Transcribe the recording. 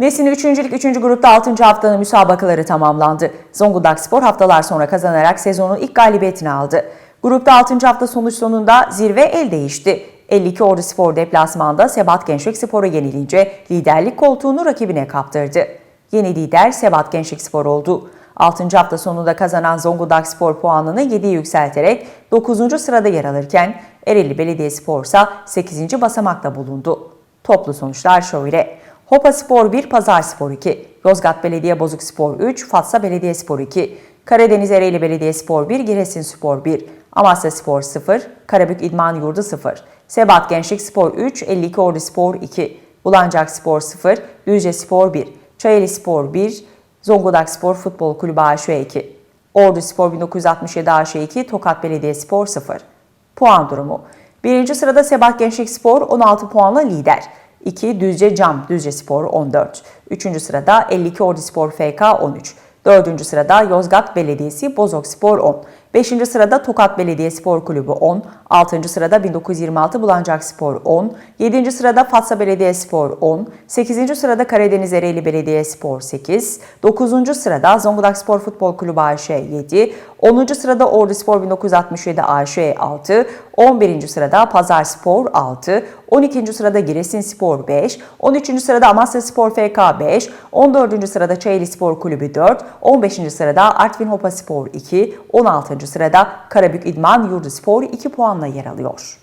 Nesin 3. Lig 3. grupta 6. haftanın müsabakaları tamamlandı. Zonguldak Spor haftalar sonra kazanarak sezonun ilk galibiyetini aldı. Grupta 6. hafta sonuç sonunda zirve el değişti. 52 Ordu Spor deplasmanda Sebat Gençlik Spor'u yenilince liderlik koltuğunu rakibine kaptırdı. Yeni lider Sebat Gençlik Spor oldu. 6. hafta sonunda kazanan Zonguldak Spor puanını 7'ye yükselterek 9. sırada yer alırken Ereğli Belediyespor ise 8. basamakta bulundu. Toplu sonuçlar şöyle. Hopa Spor 1, Pazar Spor 2, Yozgat Belediye Bozuk Spor 3, Fatsa Belediye Spor 2, Karadeniz Ereğli Belediye Spor 1, Giresun Spor 1, Amasya Spor 0, Karabük İdman Yurdu 0, Sebat Gençlik Spor 3, 52 Ordu Spor 2, Bulancak Spor 0, Düzce Spor 1, Çayeli Spor 1, Zonguldak Spor Futbol Kulübü AŞ 2, Ordu Spor 1967 AŞ 2, Tokat Belediye Spor 0. Puan durumu. Birinci sırada Sebat Gençlik Spor 16 puanla lider. 2. Düzce Cam Düzce Spor 14. Üçüncü sırada 52 Ordu Spor FK 13. Dördüncü sırada Yozgat Belediyesi Bozok Spor 10. Beşinci sırada Tokat Belediye Spor Kulübü 10. Altıncı sırada 1926 Bulancak Spor 10. Yedinci sırada Fatsa Belediye Spor 10. Sekizinci sırada Karadeniz Ereğli Belediye Spor 8. Dokuzuncu sırada Zonguldak Spor Futbol Kulübü AŞ 7. 10. sırada Ordu Spor 1967 AŞ 6. 11. sırada Pazar Spor 6. 12. sırada Giresun Spor 5. 13. sırada Amasya Spor FK 5. 14. sırada Çayeli Spor Kulübü 4. 15. sırada Artvin Hopa Spor 2. 16. sırada Karabük İdman Yurdu Spor 2 puanla yer alıyor.